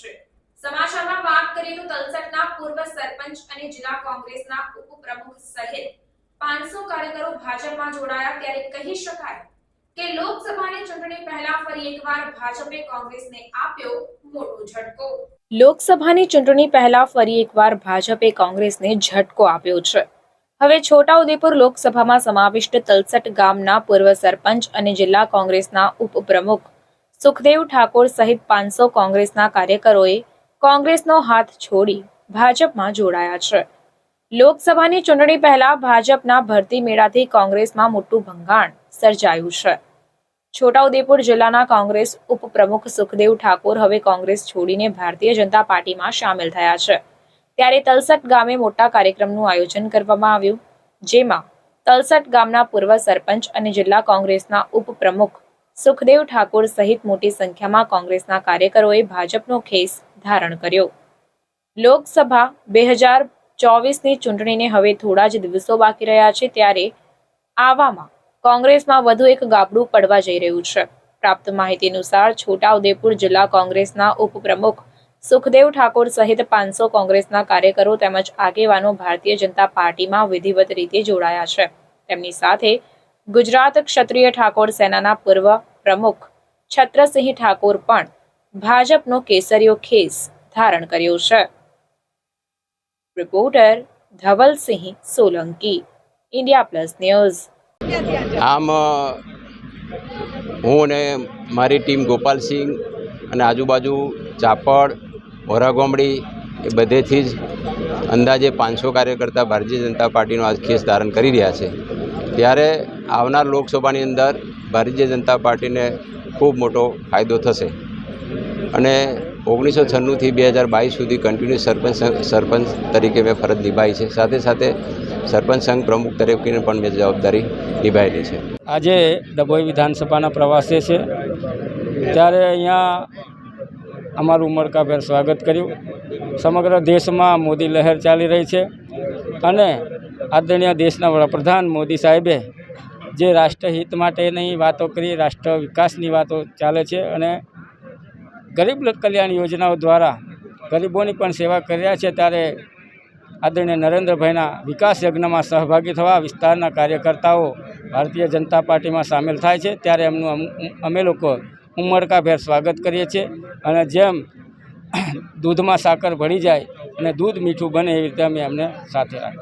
છે. સમાચારમાં વાત કરીએ તો તલસટના પૂર્વ સરપંચ અને જિલ્લા કોંગ્રેસના ઉપપ્રમુખ સહિત પાંચસો કાર્યકરો ભાજપમાં જોડાયા. ત્યારે કહી શકાય કે લોકસભાની ચૂંટણી પહેલા ફરી એકવાર ભાજપે કોંગ્રેસને આપ્યો મોટો ઝટકો. લોકસભાની ચૂંટણી પહેલા ફરી એકવાર ભાજપે કોંગ્રેસને ઝટકો આપ્યો છે. હવે છોટાઉદેપુર લોકસભામાં સમાવિષ્ટ તલસટ ગામના પૂર્વ સરપંચ અને જિલ્લા કોંગ્રેસના ઉપપ્રમુખ સુખદેવ ઠાકોર સહિત પાંચસો કોંગ્રેસના કાર્યકરોએ કોંગ્રેસનો હાથ છોડી ભાજપમાં જોડાયા છે. લોકસભાની ચૂંટણી પહેલા ભાજપના ભરતી મેળાથી કોંગ્રેસમાં મોટું ભંગાણ સર્જાયું છે. છોટાઉદેપુર જિલ્લાના કોંગ્રેસ ઉપપ્રમુખ સુખદેવ ઠાકોર હવે કોંગ્રેસ છોડીને ભારતીય જનતા પાર્ટીમાં સામેલ થયા છે. ત્યારે તલસટ ગામે મોટા કાર્યક્રમનું આયોજન કરવામાં આવ્યું, જેમાં તલસટ ગામના પૂર્વ સરપંચ અને જિલ્લા કોંગ્રેસના ઉપપ્રમુખ સુખદેવ ઠાકોર સહિત મોટી સંખ્યામાં કોંગ્રેસના કાર્યકરોએ ભાજપનો ખેસ ધારણ કર્યો. લોકસભા બે હજાર ચોવીસની ચૂંટણીને હવે થોડા જ દિવસો બાકી રહ્યા છે ત્યારે આવામાં કોંગ્રેસમાં વધુ એક ગાબડું પડવા જઈ રહ્યું છે. પ્રાપ્ત માહિતી અનુસાર છોટાઉદેપુર જિલ્લા કોંગ્રેસના ઉપપ્રમુખ સુખદેવ ઠાકોર સહિત પાંચસો કોંગ્રેસના કાર્યકરો તેમજ આગેવાનો ભારતીય જનતા પાર્ટીમાં વિધિવત રીતે જોડાયા છે. તેમની સાથે ગુજરાત ક્ષત્રિય ઠાકોર સેનાના પૂર્વ પ્રમુખ છત્રસિંહ ઠાકોર પણ ભાજપનો કેસરીયો ખેસ ધારણ કર્યો છે. Reporter Dhavalsinh Solanki, India plus news. આમ, હું અને મારી ટીમ ગોપાલસિંહ અને આજુબાજુ ચાપડ ઓરાગોમડી એ બધેથી જ અંદાજે પાંચસો કાર્યકર્તા ભારતીય જનતા પાર્ટીનો આજ ખેસ ધારણ કરી રહ્યા છે. ત્યારે આવનાર લોકસભાની અંદર ભારતીય જનતા પાર્ટીને ખૂબ મોટો ફાયદો થશે. અને ઓગણીસો છન્નુંથી બે હજાર બાવીસ સુધી કન્ટિન્યુ સરપંચ સરપંચ તરીકે મેં ફરજ નિભાવી છે. સાથે સાથે સરપંચ સંઘ પ્રમુખ તરીકે પણ મેં જવાબદારી નિભાવેલી છે. આજે ડભોઈ વિધાનસભાના પ્રવાસે છે. ત્યારે અહીંયા અમારું ઉમળકાભેર સ્વાગત કર્યું. સમગ્ર દેશમાં મોદી લહેર ચાલી રહી છે. અને આદરણીય દેશના વડાપ્રધાન મોદી સાહેબે જે રાષ્ટ્રહિત માટેની વાતો કરી, રાષ્ટ્ર વિકાસની વાતો ચાલે છે અને ગરીબ કલ્યાણ યોજનાઓ દ્વારા ગરીબોની પણ સેવા કર્યા છે, ત્યારે આદરણીય નરેન્દ્રભાઈના વિકાસ યજ્ઞમાં સહભાગી થવા વિસ્તારના કાર્યકર્તાઓ ભારતીય જનતા પાર્ટીમાં સામેલ થાય છે. ત્યારે એમનું અમે લોકો ઉમળકાભેર સ્વાગત કરીએ છીએ અને જેમ દૂધમાં સાકર ભળી જાય અને દૂધ મીઠું બને એવી રીતે અમે એમને સાથે રાખીએ